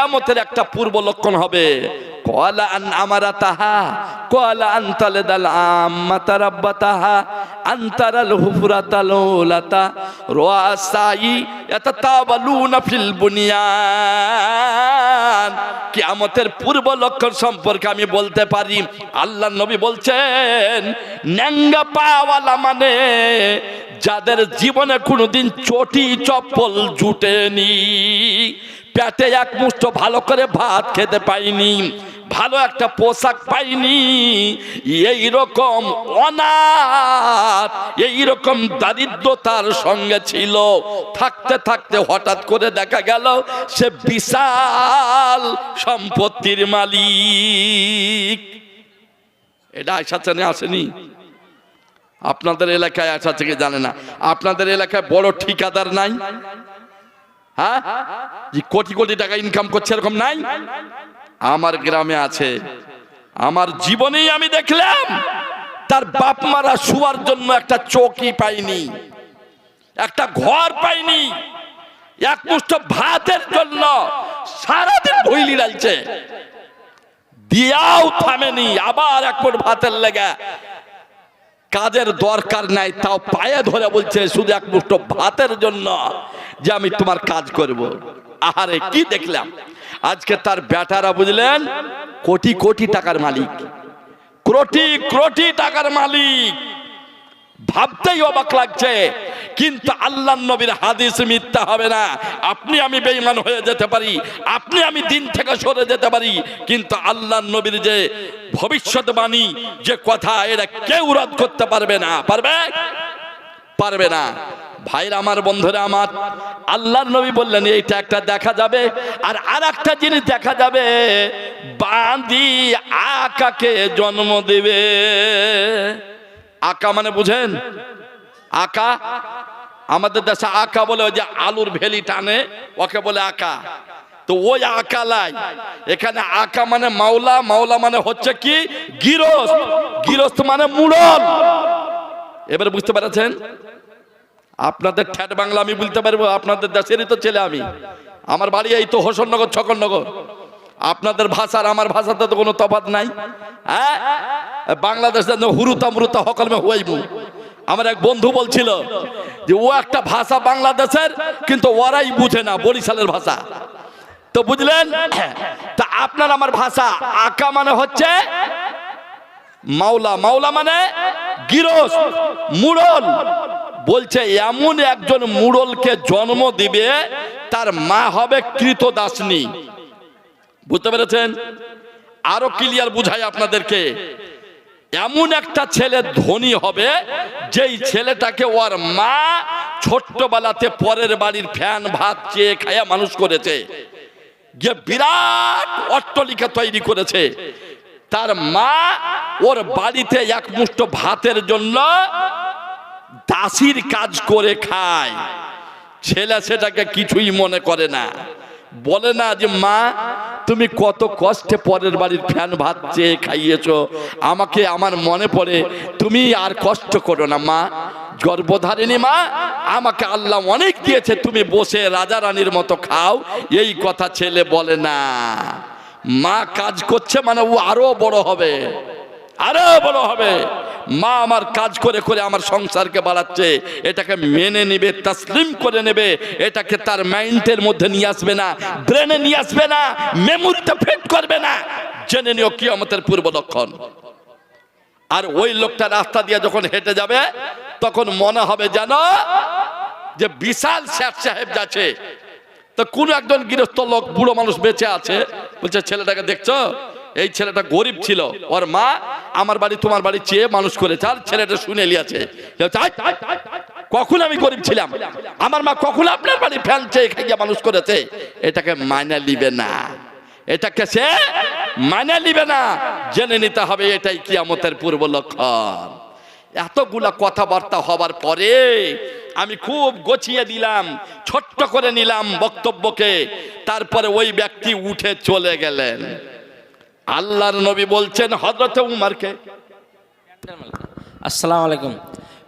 কিয়ামতের একটা পূর্ব লক্ষণ হবে। কলা তাহা, কলা আন্তালে দাল আম্মাতা রাব্বা তাহা কিয়ামতের পূর্ব লক্ষণ সম্পর্কে আমি বলতে পারি আল্লাহ নবী বলছেন, ন্যাঙ্গা পাওয়ালা মানে যাদের জীবনে কোনোদিন চটি চপ্পল জুটেনি। পেটে এক মুষ্ঠ ভালো করে ভাত খেতে পাইনি, ভালো একটা পোশাক পাইনি। এই রকম অনাথ, এই রকম দারিদ্রতার সঙ্গে ছিল। থাকতে থাকতে হঠাৎ করে দেখা গেল, সে বিশাল সম্পত্তির মালিক। এটা আয়সা চেনে আসেনি? আপনাদের এলাকায় আসা থেকে জানে না। আপনাদের এলাকায় বড় ঠিকাদার নাই? হ্যাঁ যে কোটি কোটি টাকা ইনকাম করছে এরকম নাই? আমার গ্রামে আছে। আমার জীবনেই আমি দেখলাম, তার বাপ মারা শুয়ার জন্য একটা চৌকি পাইনি, একটা ঘর পাইনি, এক মুষ্ঠ ভাতের জন্য সারাদিন ভইলি ডালছে। দিয়াও থামেনি, আবার এক মুঠ ভাতের লেগে কাজের দরকার নাই, তাও পায়ে ধরে বলছে, শুধু এক মুষ্ট ভাতের জন্য যে আমি তোমার কাজ করব। আহারে, কি দেখলাম? আজকে তার বেটারা বুঝলেন, কোটি কোটি টাকার মালিক। কোটি কোটি টাকার মালিক। ভাবতেই অবাক লাগছে কিন্তু আল্লাহ নবীর হাদিস মিথ্যা হবে না। আপনি আমি বেঈমান হয়ে যেতে পারি, আপনি আমি দিন থেকে সরে যেতে পারি, কিন্তু আল্লাহ নবীর যে ভবিষ্যৎবাণী, যে কথা, এটা কেউ রদ করতে পারবে না। পারবে? পারবে না। ভাইরা আমার, বন্ধুরা আমার আল্লাহর নবী বললেন, এইটা একটা দেখা যাবে, আর আর একটা জিনিস দেখা যাবে, বাঁধি আকাকে জন্ম দেবে। আকা মানে বুঝেন? আকা? আমাদের দেশে আকা বলে ওই যে আলুর ভেলি টানে, ওকে বলে আকা। তো ওই আকা লাই এখানে আকা মানে মাওলা মাওলা মানে হচ্ছে কি? গিরস্ত। গিরস্ত মানে মুড়ল এবারে বুঝতে পেরেছেন? আপনাদের ঠ্যাট বাংলা আমি বলতে পারব, আপনাদের দেশেরই তো ছেলে আমি। আমার বাড়ি এই তো হোসননগর ছকনগর আপনাদের ভাষার, আমার ভাষাতে তো কোনো তফাৎ নাই। হ্যাঁ? বাংলাদেশের হুরুতা মুরুতা হকলমে হুয়াইবু আমার এক বন্ধু বলছিল যে, ও একটা ভাষা বাংলাদেশের, কিন্তু ওরাই বুঝে না বরিশালের ভাষা। তো বুঝলেন? তা আপনার আমার ভাষা আকা মানে হচ্ছে মাওলা। মাওলা মানে গিরস, মুড়ল। বলছে, এমন একজন মুড়লকে জন্ম দিবে, তার মা হবে কৃতদাসনী। বুঝতে পেরেছেন? আরও ক্লিয়ার বুঝাই আপনাদেরকে। এমন একটা ছেলে ধনী হবে, যেই ছেলেটাকে ওর মা ছোট্টবেলাতে পরের বাড়ির ফ্যান, ভাত চেয়ে খায়া মানুষ করেছে। যে বিরাট অট্টলিকা তৈরি করেছে। তার মা ওর বাড়িতে এক মুষ্ট ভাতের জন্য দাসির কাজ করে খায়। ছেলে সেটাকে কিছুই মনে করে না। বলে না যে, মা, তুমি কত কষ্টে পরের বাড়ির ফ্যান ভাত চেয়ে খাইয়েছো। আমাকে আমার মনে পড়ে, তুমি আর কষ্ট করো না, মা। গর্ভধারিণী, মা, আমাকে আল্লাহ অনেক দিয়েছে, তুমি বসে রাজা রানীর মতো খাও। এই কথা ছেলে বলে না। মা কাজ করছে মানে ও আরও বড় হবে, আরও বড় হবে। মা আমার কাজ করে করে আমার সংসারকে বাড়াচ্ছে, এটাকে মেনে নেবে, তাসলিম করে নেবে, এটাকে তার মাইন্ডের মধ্যে নিয়ে আসবে না, ব্রেনে নিয়ে আসবে না, মেমোরিতে ফিট করবে না। জেনে নিও কিয়ামতের পূর্ব লক্ষণ। আর ওই লোকটা রাস্তা দিয়ে যখন হেঁটে যাবে, তখন মনে হবে যেন যে বিশাল শেখ সাহেব যাচ্ছে। তো কোন একজন গৃহস্থ লোক, বুড়ো মানুষ বেঁচে আছে, বলছে, ছেলেটাকে দেখছ? এই ছেলেটা গরিব ছিল। ওর মা আমার বাড়ি, তোমার বাড়ি চেয়ে মানুষ করেছে। আর ছেলেটা শুনে লিয়াছে কখন আমি গরিব ছিলাম? আমার মা কখন আপনার বাড়ি ফ্যান চেয়ে খাইয়া মানুষ করেছে? এটাকে মাইনা লিবে না। এটাকে সে মাইনা লিবে না। জেনে নিতে হবে, এটাই কিয়ামতের পূর্ব লক্ষণ। এতগুলা কথাবার্তা হবার পরে আমি খুব গছিয়ে দিলাম, ছোট্ট করে নিলাম বক্তব্যকে। তারপরে ওই ব্যক্তি উঠে চলে গেলেন। আল্লাহর নবী বলছেন হজরত উমারকে। আসসালামু আলাইকুম।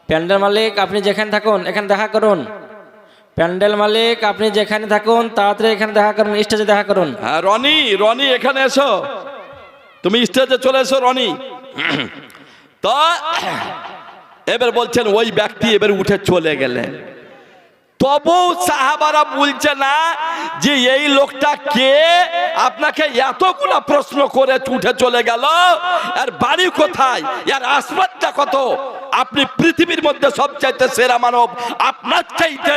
প্যান্ডেল মালিক আপনি যেখানে থাকুন এখানে দেখা করুন। প্যান্ডেল মালিক আপনি যেখানে থাকুন তাড়াতাড়ি এখানে দেখা করুন স্টেজে দেখা করুন। হ্যাঁ রনি রনি এখানে এসো। তুমি স্টেজে চলে এসো রনি। তো এবার বলছেন ওই ব্যক্তি এবার উঠে চলে গেলেন। তবু সাহাবারা বলছে না যে এই লোকটা কে? আপনাকে এতগুলা প্রশ্ন করে উঠে চলে গেল। আর বাড়ি কোথায়? আর আসবাদটা কত? আপনি পৃথিবীর মধ্যে সবচাইতে সেরা মানব। আপনার চাইতে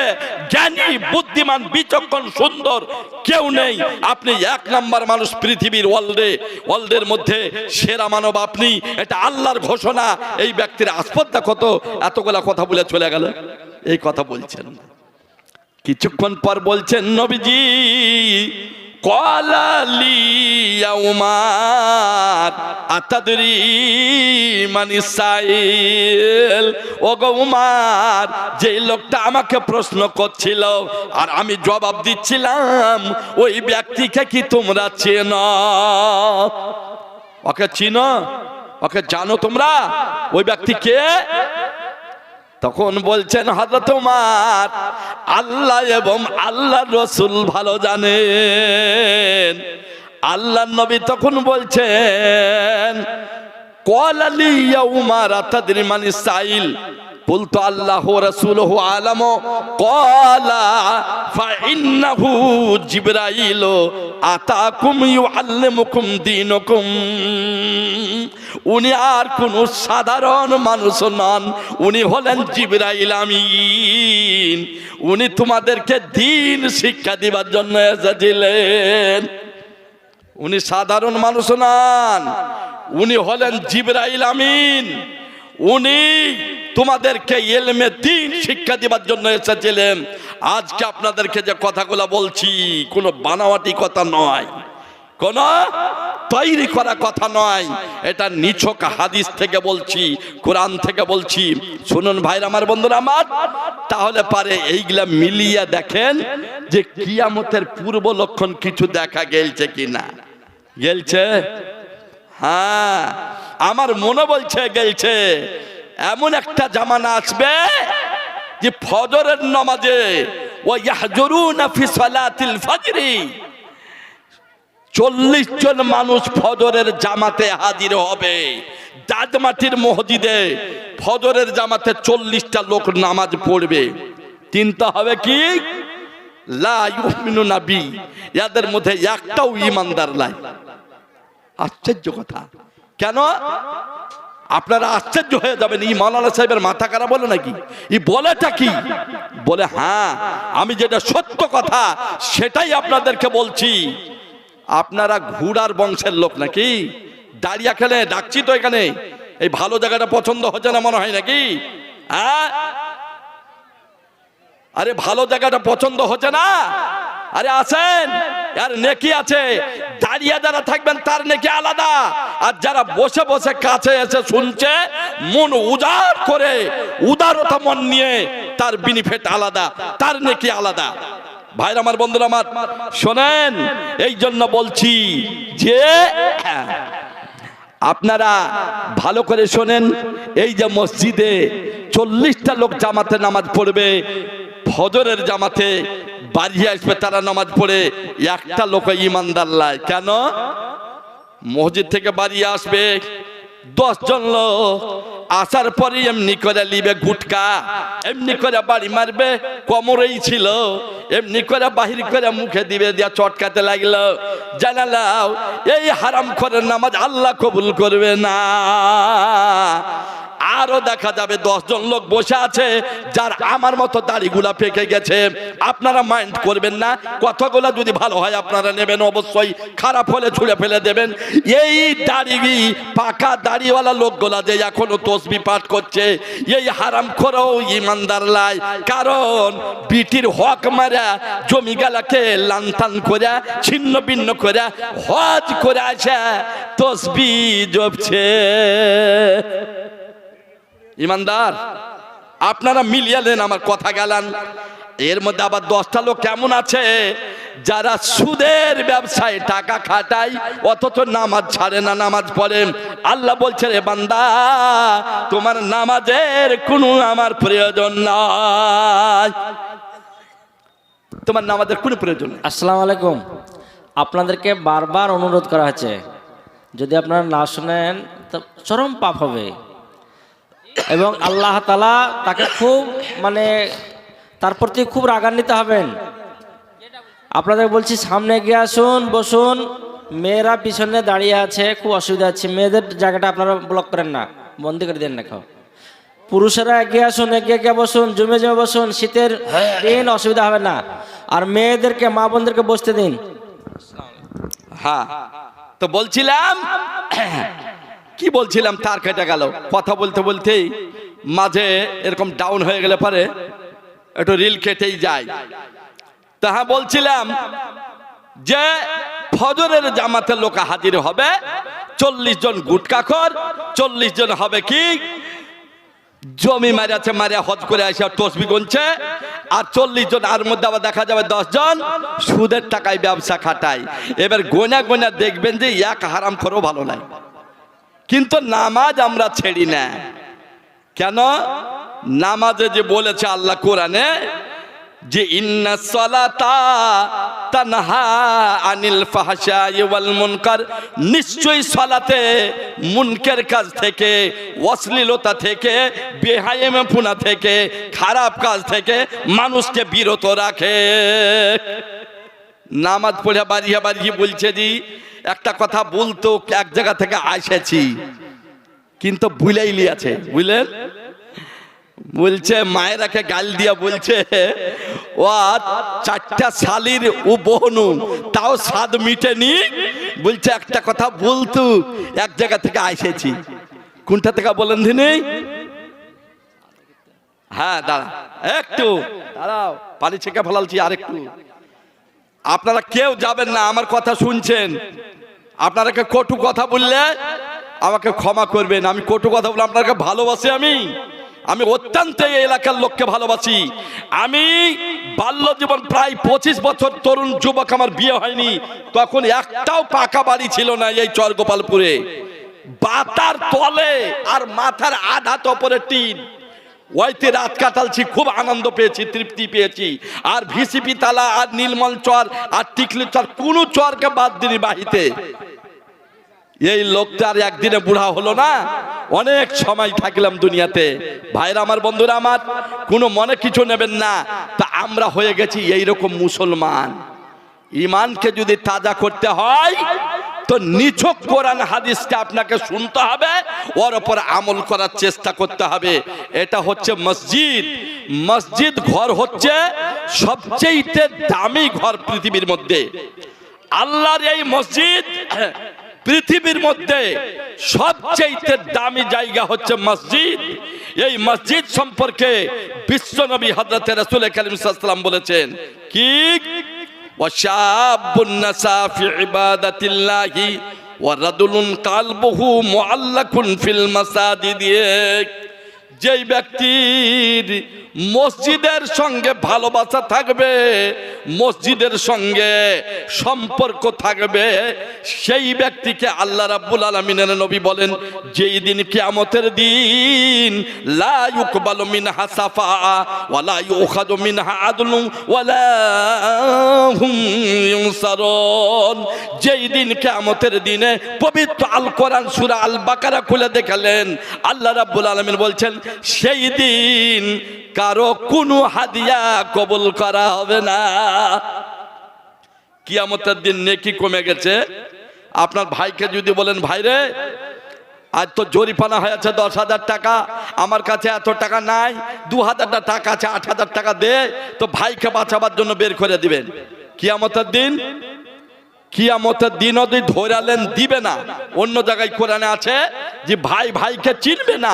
জ্ঞানী, বুদ্ধিমান, বিচক্ষণ, সুন্দর কেউ নেই। আপনি এক নাম্বার মানুষ পৃথিবীর ওয়ার্ল্ডে ওয়ার্ল্ডের মধ্যে সেরা মানব আপনি। এটা আল্লাহর ঘোষণা। এই ব্যক্তির আসপদটা কত? এতগুলা কথা বলে চলে গেল। এই কথা বলছেন কিছুক্ষণ পর বলছেন, নবীজি যে লোকটা আমাকে প্রশ্ন করছিল আর আমি জবাব দিচ্ছিলাম, ওই ব্যক্তিকে কি তোমরা চেন? ওকে চিনো? ওকে জানো তোমরা? ওই ব্যক্তি কে? তখন বলছেন হয়তো তোমার আল্লাহ এবং আল্লাহ রসুল ভালো জানেন। আল্লাহ নবী তখন বলছেন কল উমার আতাদির মানে সাইল। বলতো আল্লাহ রসুল আলম, কলা ফাইন্নাহু জিবরাইল আতাকুম ইউআল্লিমুকুম দীনকুম। উনি আর কোন সাধারণ মানুষ নন, উনি হলেন জিবরাইল আমিন। উনি তোমাদেরকে দিন শিক্ষা দিবার জন্য এসেছিলেন। উনি সাধারণ মানুষ নন, উনি হলেন জিবরাইল আমিন। উনি তোমাদেরকে এলমে দিন শিক্ষা দিবার জন্য এসেছিলেন। আজকে আপনাদেরকে যে কথাগুলো বলছি, কোনো বানাওয়াটি কথা নয়। কোন তৈরি করা কথা নয়। এটা নিছক হাদিস থেকে বলছি, কোরআন থেকে বলছি। শুনুন ভাইর আমার বন্ধুরা আমার, তাহলে পারে এইগুলা মিলিয়ে দেখেন যে কিয়ামতের পূর্ব লক্ষণ কিছু দেখা গেলছে কিনা। গেলছে? হ্যাঁ। আমার মনে বলছে গেলছে। এমন একটা জামানা আসবে যে ফজরের নামাজে চল্লিশ জন মানুষ ফজরের জামাতে হাজির হবে। দাদমাটির মসজিদে ফজরের জামাতে চল্লিশটা লোক নামাজ পড়বে। চিন্তা হবে কি? নাবি। এদের মধ্যে একটাও ইমানদার নাই। আশ্চর্য কথা। কেন? আপনারা আশ্চর্য হয়ে যাবেন। এই মাওলানা সাহেবের মাথা খারাপ বলে নাকি? ই বলেটা কি? বলে হ্যাঁ আমি যেটা সত্য কথা, সেটাই আপনাদেরকে বলছি। আপনারা ঘুড়ার বংশের লোক নাকি? দাঁড়িয়ে খেলে ডাকছি তো এখানে। এই ভালো জায়গাটা পছন্দ হচ্ছে না মনে হয় নাকি? হ্যাঁ? আরে, ভালো জায়গাটা পছন্দ হচ্ছে না? আরে আছেন আর নেকি আছে। দাঁড়িয়ে যারা থাকবেন তার নাকি আলাদা। আর যারা বসে বসে কাছে এসে শুনছে, মন উদার করে, উদারতা মন নিয়ে তার বিনিফিট আলাদা, তার নাকি আলাদা। ভাইর আমার বন্ধুরা আমার, শোনেন এই জন্য বলছি যে, আপনারা ভালো করে শোনেন, এই যে মসজিদে চল্লিশটা লোক জামাতে নামাজ পড়বে, ফজরের জামাতে বাড়ি আসবে, তারা নামাজ পড়ে, একটা লোক ইমানদার লাই। কেন? মসজিদ থেকে বাড়ি আসবে, দশজন লোক। আসার পরে এমনি করে লিবে গুটকা, এমনি করে বাড়ি মারবে, কোমরেই ছিল। এমনি করে বাহির করে মুখে দিবে, দিয়া চটকাতে লাগল। জানালাও এই হারাম করে নামাজ আল্লাহ কবুল করবে না। আরও দেখা যাবে দশজন লোক বসে আছে যার আমার মতো দাড়িগুলা পেকে গেছে। আপনারা মাইন্ড করবেন না, কথাগুলা যদি ভালো হয় আপনারা নেবেন অবশ্যই, খারাপ হলে ছুঁড়ে ফেলে দেবেন। এই দাড়ি, পাকা দাড়িওয়ালা লোকগুলা যে এখনও তসবি পাঠ করছে, এই হারাম করেও ইমানদার লাই। কারণ বিটির হক মারা জমি গালাকে লান্তান করে ছিন্ন ভিন্ন করে হজ করে আসে, তসবি জপছে। ইমানদার, আপনারা মিলিয়ালেন আমার কথা গেলান। এর মধ্যে আবার দশটা লোক কেমন আছে? যারা সুদের ব্যবসায় টাকা খাটায়, অথচ নামাজ ছাড়ে না, নামাজ পড়ে। আল্লাহ বলছে রে বান্দা, তোমার নামাজের কোনো আমার প্রয়োজন নাই। তোমার নামাজের কোনো প্রয়োজন নেই। আসসালামু আলাইকুম। আপনাদেরকে বারবার অনুরোধ করা হয়েছে যদি আপনারা না শুনেন, তো চরম পাপ হবে। এবং আল্লাহ তালা তাকে খুব মানে তার প্রতি খুব রাগান্বিত হবেন। আপনাদের বলছি, সামনে গিয়ে আসুন, বসুন। মেয়েরা পিছনে দাঁড়িয়ে আছে, খুব অসুবিধা আছে মেয়েদের জায়গাটা আপনারা ব্লক করেন না বন্দি করে দেন না খাও পুরুষেরা এগিয়ে আসুন, এগিয়ে এগিয়ে বসুন, জমে জমে বসুন, শীতের দিন অসুবিধা হবে না। আর মেয়েদেরকে, মা বোনদেরকে বসতে দিন। হ্যাঁ তো বলছিলাম কি বলছিলাম? তার কেটে গেল। কথা বলতে বলতেই মাঝে এরকম ডাউন হয়ে গেলে পরে একটু রিল কেটেই যায়। তা হ্যাঁ বলছিলাম যে ফজরের জামাতে লোক হাজির হবে, চল্লিশ জন গুটকাখর, চল্লিশ জন হবে কি? জমি মারিয়াছে মারিয়া হজ করে আসে তসবি গুনছে, আর চল্লিশ জন, আর মধ্যে আবার দেখা যাবে জন সুদের টাকায় ব্যবসা খাটায়। এবার গোনা গোনা দেখবেন যে এক হারাম করেও ভালো লাগে কিন্তু নামাজ আমরা ছেড়ি না। কেন? নামাজে যে বলেছে আল্লাহ কোরআনে যে সলাতা তানহা আনিল নিশ্চয়ই মুনকের কাজ থেকে, অশ্লীলতা থেকে থেকে, খারাপ কাজ থেকে মানুষকে বিরত রাখে। নামাজ পড়ে বাড়িয়ে বাড়িয়ে বলছে যে একটা কথা বলতো, এক জায়গা থেকে আসেছি। কিন্তু ভুলেইলি আছে বুঝলেন? বলছে, মায়েরাকে গাল দিয়া বলছে, ও চারটা শালির ও বহনু তাও স্বাদ মিটেনি? বলছে, একটা কথা বলতু, এক জায়গা থেকে আইসেছি কোনটা থেকে বলেন দিনি হ্যাঁ দাঁড়া, একটু। দাঁড়াও পানি ছেঁকে ফেলালছি আর একটু আপনারা কেউ যাবেন না, আমার কথা শুনছেন। আপনারাকে কটু কথা বললে আমাকে ক্ষমা করবেন। আমি কটু কথা বলে আপনাকে ভালোবাসি আমি। আমি অত্যন্ত এই এলাকার লোককে ভালোবাসি। আমি বাল্য জীবন প্রায় পঁচিশ বছর তরুণ যুবক আমার বিয়ে হয়নি। তখন একটাও পাকা বাড়ি ছিল না এই চরগোপালপুরে। বাতার তলে আর মাথার আধা তপরে টিন ওইতে রাত কাটালছি, খুব আনন্দ পেয়েছি, তৃপ্তি পেয়েছি। আর ভিসিপি তালা, আর নীলমল চর, আর টিকলি চর, কোনো চরকে বাদ দিনি বাহিতে। এই লোকটার একদিনে বুড়া হলো না। অনেক সময় থাকলাম দুনিয়াতে। ভাইরা আমার, বন্ধুরা আমার, কোনো মনে কিছু নেবেন না। তা আমরা হয়ে গেছি এই রকম মুসলমান। ইমানকে যদি তাজা করতে হয় তো নিছক কোরআন হাদিসকে আপনাকে শুনতে হবে, ওর ওপর আমল করার চেষ্টা করতে হবে। এটা হচ্ছে মসজিদ। মসজিদ ঘর হচ্ছে সবচেয়ে দামি ঘর পৃথিবীর মধ্যে। আল্লাহর এই মসজিদ পৃথিবীর মধ্যে সবচেয়ে দামি জায়গা হচ্ছে মসজিদ। এই মসজিদ সম্পর্কে বিশ্বনবী হজরত রসুল সাল্লাম বলেছেন, কি? وشاب نسى في عبادة الله ورجل قلبه معلق في المساجد যেই ব্যক্তির মসজিদের সঙ্গে ভালোবাসা থাকবে, মসজিদের সঙ্গে সম্পর্ক থাকবে। সেই ব্যক্তিকে আল্লাহ রাব্বুল আলামিনের নবী বলেন, যেই দিন কিয়ামতের দিন লা ইউকবালু মিনহা সাফা ওয়ালা ইউখাযু মিনহা আদলুন ওয়ালা হুম ইউনসারুন। যেই দিন কিয়ামতের দিনে পবিত্র আল কোরআন সূরা আল বাকারা খুলে দেখালেন, আল্লাহ রাব্বুল আলামিন বলছেন, সেই দিন কারও কোনো হাদিয়া কবুল করা হবে না। কিয়ামতের দিন নেকি কমে গেছে। আপনার ভাইকে যদি বলেন, ভাইরে, আজ তো জরিপানা হয়েছে দশ হাজার টাকা, আমার কাছে এত টাকা নাই, দু হাজারটা টাকা আছে, আট হাজার টাকা দে, তো ভাইকে বাঁচাবার জন্য বের করে দিবেন। কিয়ামতের দিন কিয়ামতের দিন যদি ধরালেন দিবে না। অন্য জায়গায় কোরআনে আছে যে, ভাই ভাইকে চিনবে না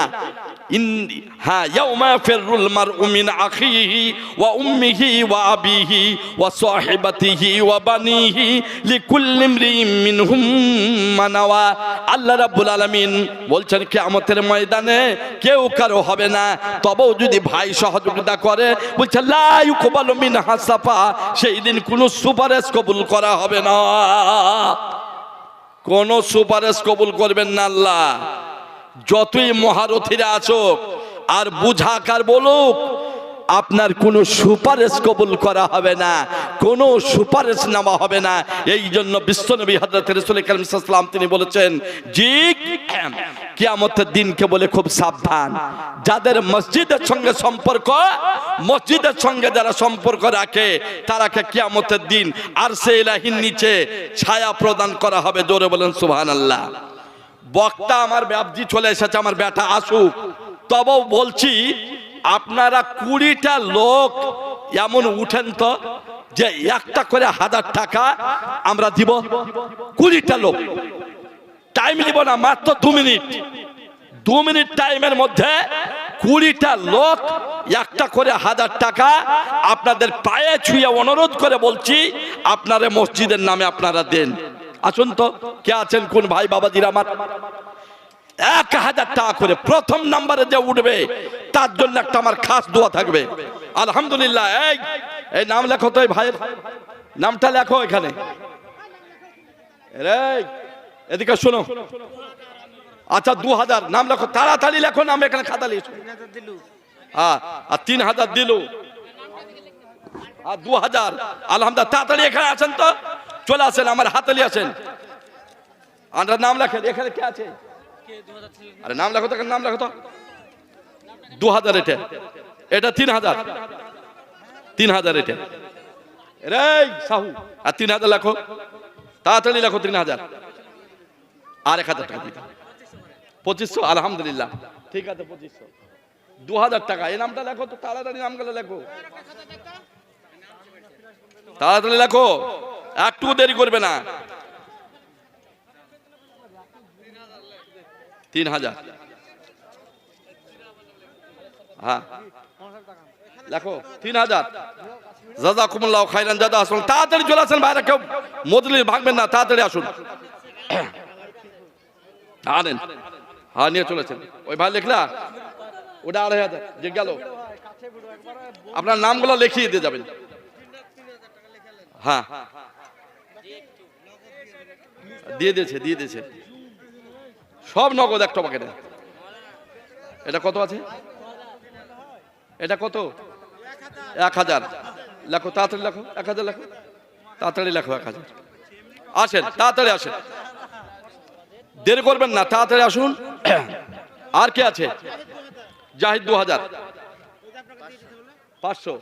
হ্যাঁ ইয়াউমা ফিররুল মারউ মিন আখিহি ওয়া উম্মিহি ওয়া আবিহি ওয়া সাহিবাতিহি ওয়া বানিহি লিকুল্লি ইমরিইম মিনহুম মানাওয়া আল্লাহ রাব্বুল আলামিন বলছেন, কিয়ামতের ময়দানে কেউ কারও হবে না। তবেও যদি ভাই সহযোগিতা করে, বলছে, লা ইউকবালু মিনহা সাফা। সেই দিন কোনো সুপারিশ কবুল করা হবে না। কোন সুপারিশ কবুল করবেন না আল্লাহ। যতই মহারথীরা আছো আর বুঝাকার বলুক, আপনার কোনো সুপারিশ কবুল করা হবে না, কোনো সুপারিশ নেওয়া হবে না। এই জন্য বিশ্বনবী হজরত রসুল সাল্লাম তিনি বলেছেন জি কিয়ামতের দিনকে বলে খুব সাবধান। যাদের মসজিদের সঙ্গে সম্পর্ক, মসজিদের সঙ্গে যারা সম্পর্ক রাখে, তারাকে কিয়ামতের দিন আর সে ইলাহির নিচে ছায়া প্রদান করা হবে। জোরে বলেন সুবহানাল্লাহ। বক্তা আমার ব্যাপজি চলে এসেছে, আমার ব্যাটা আসুক। তবেও বলছি, আপনারা কুড়িটা লোক এমন উঠেন তো, যে একটা করে হাজার টাকা আমরা দিব। কুড়িটা লোক। টাইম নিব না, মাত্র দু মিনিট। দু মিনিট টাইমের মধ্যে কুড়িটা লোক একটা করে হাজার টাকা আপনাদের পায়ে ছুঁয়ে অনুরোধ করে বলছি, আপনারা মসজিদের নামে আপনারা দেন। আসুন তো, কে আছেন, কোন ভাই বাবাজির আমার? এক হাজার টাকা করে প্রথম নাম্বারে যে উঠবে, তার জন্য একটা আমার খাস দোয়া থাকবে। আলহামদুলিল্লাহ, এই এই নাম লেখো তো এই ভাইয়ের। নামটা লেখো এখানে। এদিকে শোনো। আচ্ছা দু হাজার, নাম লেখো, তাড়াতাড়ি লেখো নাম, এখানে খাতা লিখো। হ্যাঁ আর তিন হাজার দিল। আর দু হাজার, আলহামদুলিল্লাহ, তাড়াতাড়ি এখানে আছেন তো। চলে আসেন, আমার হাতালি আছেন আমরা নাম লেখেন, এখানে কে আছে? আরে নাম লেখো তো নাম লেখো তো। দু হাজার এটা। এটা তিন হাজার তিন হাজার এটা রে সাহু, আর তিন হাজার লেখো। তাড়াতাড়ি লেখো তিন হাজার আর এক হাজার টাকা দিতে পঁচিশশো, আলহামদুলিল্লাহ। ঠিক আছে, পঁচিশশো। দু হাজার টাকা, এই নামটা লেখো তো, তাড়াতাড়ি নামগুলো লেখো। তাড়াতাড়ি লেখো। একটু দেরি করবে না। তিন হাজার। হ্যাঁ। লেখো তিন হাজার। জাদা কুমুল্লাহ খাইরান জাদা আসুন তাড়াতাড়ি চলে আসেন বাইরে, কেউ মদলি ভাগবেন না, তাড়াতাড়ি আসুন। আনেন হ্যাঁ নিয়ে চলেছেন ওই ভাই লিখলা? ওটা আড়াই হাজার, যে গেল। আপনার নামগুলো লিখিয়ে দিয়ে যাবেন। হ্যাঁ। দিয়ে দিয়েছে দিয়ে দিয়েছে। সব নগদ একটা প্যাকেটে এটা কত আছে? এটা কত? এক হাজার। লেখো, তাড়াতাড়ি লেখো, এক হাজার লেখো। তাড়াতাড়ি লেখো, এক হাজার। আসেন, তাড়াতাড়ি আসেন। দেরি করবেন না, তাড়াতাড়ি আসুন। আর কে আছে? জাহিদ দু হাজার। পাঁচশো।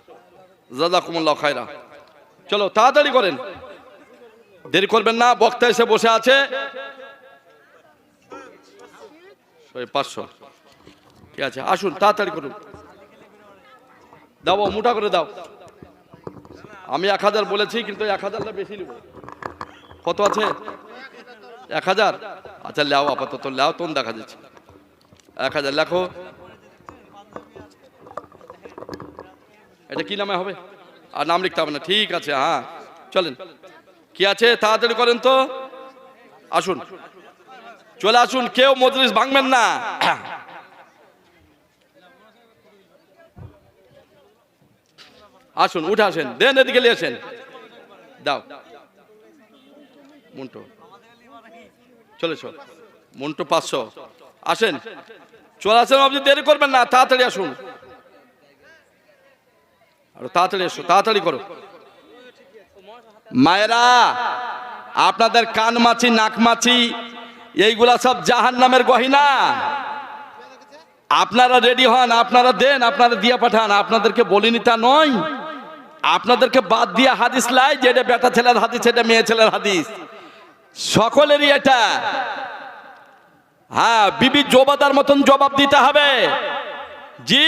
জাজাকুমুল্লাহ খায়রা চলো, তাড়াতাড়ি করেন। দেরি করবেন না, বক্তা এসে বসে আছে। পাঁচশো। ঠিক আছে, আসুন, তাড়াতাড়ি করুন। দাও, মোটা করে দাও। আমি এক হাজার বলেছি, কিন্তু এক হাজারটা বেশি নেব। কত আছে? এক হাজার? আচ্ছা লেও, আপাতত লেও তোন দেখা যাচ্ছে। এক হাজার, লেখো। এটা কি নামে হবে? আর নাম লিখতে হবে না। ঠিক আছে হ্যাঁ চলেন। কি আছে? তাড়াতাড়ি করেন তো। আসুন। চলে আসুন, কেউ মজলিস ভাঙবেন না। আসুন, উঠে আসেন, দেন এদিকে আসেন। দাও। মন্টু। চলে চল মন্টু পাঁচশো। আসেন। চলে আসেন, আপনি দেরি করবেন না, তাড়াতাড়ি আসুন। আর তাড়াতাড়ি এসো, তাড়াতাড়ি করো। মায়েরা, আপনাদের কান মাছি, নাক মাছি, এইগুলা সব জাহান নামের গহিনা। আপনারা রেডি হন, আপনারা দেন, আপনারা দিয়ে পাঠান, আপনাদেরকে বলিনি তা নয়। আপনাদেরকে বাদ দিয়ে হাদিস লাই যেটা বেটা ছেলের হাদিস, এটা মেয়ে ছেলের হাদিস। সকলেরই এটা। হ্যাঁ বিবি জবাদার মতন জবাব দিতে হবে। জি।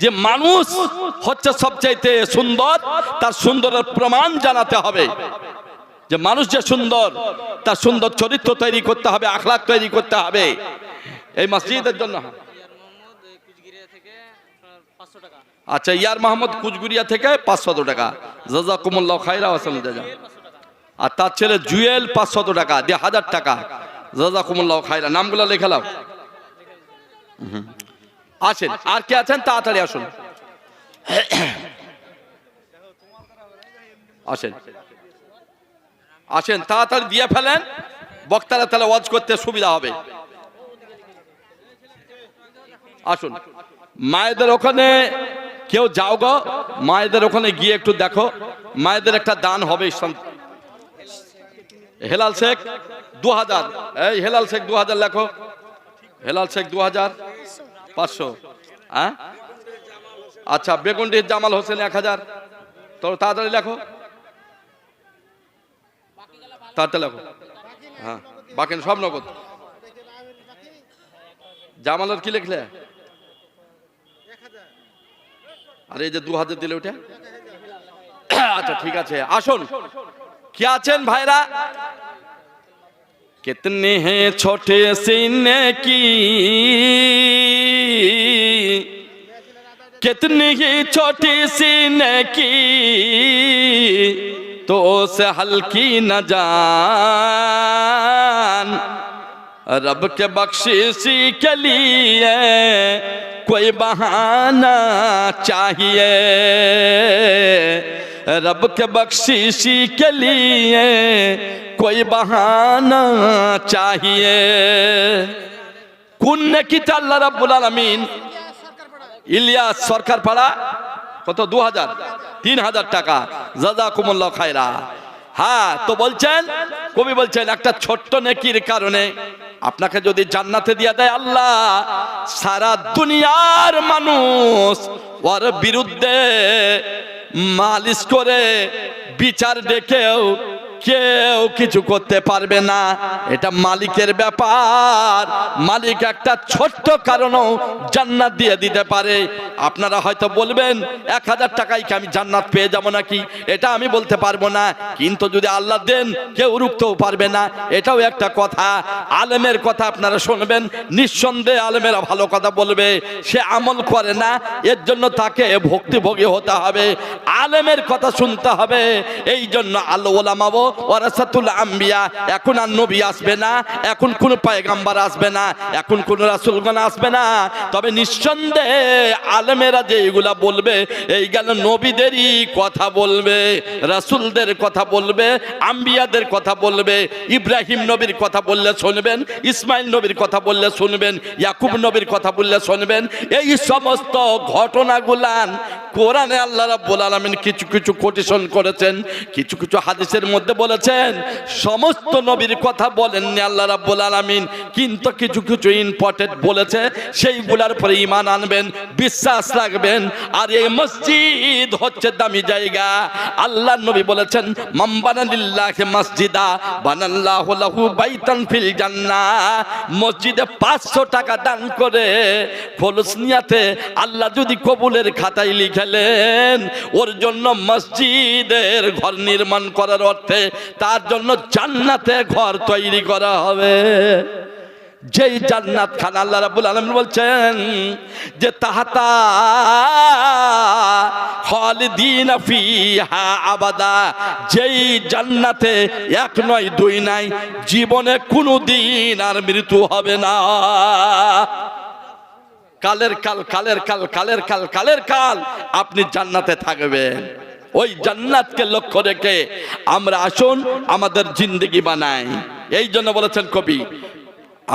যে মানুষ হচ্ছে সবচাইতে সুন্দর, তার সুন্দরের প্রমাণ জানাতে হবে। যে মানুষ যে সুন্দর, তার সুন্দর চরিত্র তৈরি করতে হবে আখলাক তৈরি করতে হবে। এই মসজিদের জন্য। আচ্ছা ইয়ার মাহমুদ কুচগুড়িয়া থেকে পাঁচশত টাকা। জাজা কুমুল্লাহ খাইরা আসাম জাজা। আর তার ছেলে জুয়েল পাঁচশত টাকা, দিয়ে হাজার টাকা। জাজা কুমুল্লাহ খাইরা নামগুলো লেখালাও হুম। আসেন, আর কে আছেন? তাড়াতাড়ি আসুন। আসেন। আসেন, তাড়াতাড়ি দিয়ে ফেলেন। বক্তারা তাহলে ওয়াজ করতে সুবিধা হবে। আসুন। মায়েদের ওখানে কেউ যাও গো। মায়েদের ওখানে গিয়ে একটু দেখো। মায়েদের একটা দান হবে হেলাল শেখ দু হাজার এই হেলাল শেখ দু হাজার লেখো। হেলাল শেখ দু হাজার পাঁচশো হ্যাঁ আচ্ছা বেগুনডির জামাল হোসেন এক হাজার তো তাড়াতাড়ি লেখো তাড়াতাড়ি লেখো হ্যাঁ বাকি সব নগদ জামালের কি লিখলে আরে এই যে দু হাজার দিলে ওটা আচ্ছা ঠিক আছে আসুন কি আছেন ভাইরা कितने हैं छोटे सीने की कितनी ही छोटी सीने की तो उसे हल्की न जान। रब के बख्शिशी के लिए कोई बहाना चाहिए। रब के बख्शिशी के लिए कोई बहाना चाहिए। কোন নাকিটা আল্লাহ রাব্বুল আলামিন ইলিয়াস সরকার পাড়া? কত? দু হাজার তিন হাজার টাকা। জাজাকুমুল্লাহ খায়রা। হ্যাঁ তো বলছেন, কবি বলছেন, একটা ছোট্ট নেকির কারণে আপনাকে যদি জান্নাতে দিয়ে দেয় আল্লাহ, সারা দুনিয়ার মানুষ ওর বিরুদ্ধে মালিশ করে বিচার ডেকেও কেউ কিছু করতে পারবে না। এটা মালিকের ব্যাপার। মালিক একটা ছোট্ট কারণও জান্নাত দিয়ে দিতে পারে। আপনারা হয়তো বলবেন, এক হাজার টাকায় কি আমি জান্নাত পেয়ে যাব নাকি? এটা আমি বলতে পারব না। কিন্তু যদি আল্লাহ দেন, কেউ রুখতেও পারবে না। এটাও একটা কথা। আলেমের কথা আপনারা শুনবেন। নিঃসন্দেহে আলেমেরা ভালো কথা বলবে। সে আমল করে না। এর জন্য তাকে ভক্তিভোগী হতে হবে। আলেমের কথা শুনতে হবে। এই জন্য আল্লাহ ওলামাবো ওরাসাতুল আম্বিয়া, এখন আর নবী আসবে না, এখন কোন পায়গাম্বার আসবে না, এখন কোন রাসুলগণ আসবে না। তবে নিঃসন্দেহে আলেমেরা যে এগুলা বলবে, এই গেল নবীদেরই কথা বলবে, রাসুলদের কথা বলবে, আম্বিয়াদের কথা বলবে, ইব্রাহিম নবীর কথা বললে শুনবেন, ইসমাইল নবীর কথা বললে শুনবেন, ইয়াকুব নবীর কথা বললে শুনবেন, এই সমস্ত ঘটনাগুলান কোরআনে আল্লাহ রাব্বুল আলামিন কিছু কিছু কোটেশন করেছেন, কিছু কিছু হাদিসের মধ্যে বলেছেন, সমস্ত নবীর কথা বলেননি আল্লাহ রাব্বুল আলামিন, কিন্তু কিছু কিছু ইম্পর্টেন্ট বলেছে, সেইগুলার পরে ঈমান আনবেন, বিশ্বাস রাখবেন, আর এই মসজিদ হচ্ছে দামি জায়গা। আল্লাহ নবী বলেছেন মাম্বানা লিল্লাহি মসজিদা, বানাল্লাহু লাহু বাইতান ফিল জান্নাহ। মসজিদে 500 টাকা দান করে খোলস নিয়াতে আল্লাহ যদি কবুলের খাতায় লিখেলেন ওর জন্য মসজিদের ঘর নির্মাণ করার অর্থে তার জন্য জান্নাতে ঘর তৈরি করা হবে। যেই জান্নাত খান আল্লাহ রাব্বুল আলামিন বলছেন যে তাহাতা আবাদা, যেই জান্নাতে এক নয়, দুই নাই জীবনে কোনো দিন আর মৃত্যু হবে না। কালের কাল কালের কাল কালের কাল কালের কাল আপনি জান্নাতে থাকবেন। ওই জান্নাতকে লক্ষ্য রেখে আমরা আসুন, আমাদের জিন্দগি বানাই। এই জন্য বলেছেন কবি,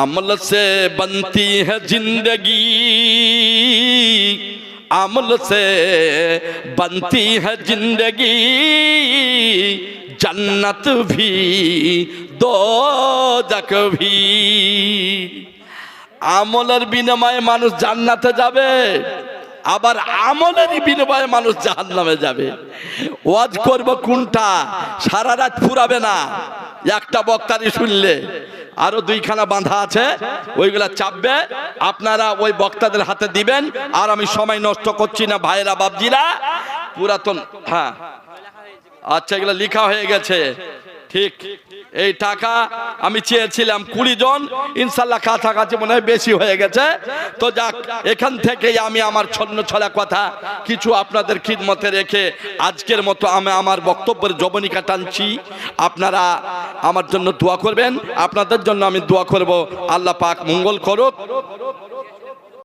আমল সে বন্তি হ্যাঁ জিন্দগি, আমল সে বন্তি হ্যাঁ জিন্দগি, জন্নত ভি, দো জক ভি। আমলের বিনিময়ে মানুষ জান্নাতে যাবে, আবার আমলেরই বিনিময়ে মানুষ জাহান্নামে যাবে। ওয়াজ করব কোনটা? সারা রাত ফুরাবে না। একটা বক্তারি শুনলে, আরও দুইখানা বাঁধা আছে, ওইগুলা চাপবে। আপনারা ওই বক্তাদের হাতে দিবেন, আর আমি সময় নষ্ট করছি না ভাইরা বাবজিরা পুরাতন হ্যাঁ। আচ্ছা এগুলো লিখা হয়ে গেছে। ঠিক। এই টাকা আমি চেয়েছিলাম কুড়ি জন, ইনশাল্লাহ কাছাকাছি মনে হয় বেশি হয়ে গেছে। তো যাক, এখান থেকেই আমি আমার ছন্ন ছলা কথা কিছু আপনাদের খিদমতে রেখে আজকের মতো আমি আমার বক্তব্যের জবনিকা টানছি। আপনারা আমার জন্য দোয়া করবেন, আপনাদের জন্য আমি দোয়া করব। আল্লাহ পাক মঙ্গল করুক।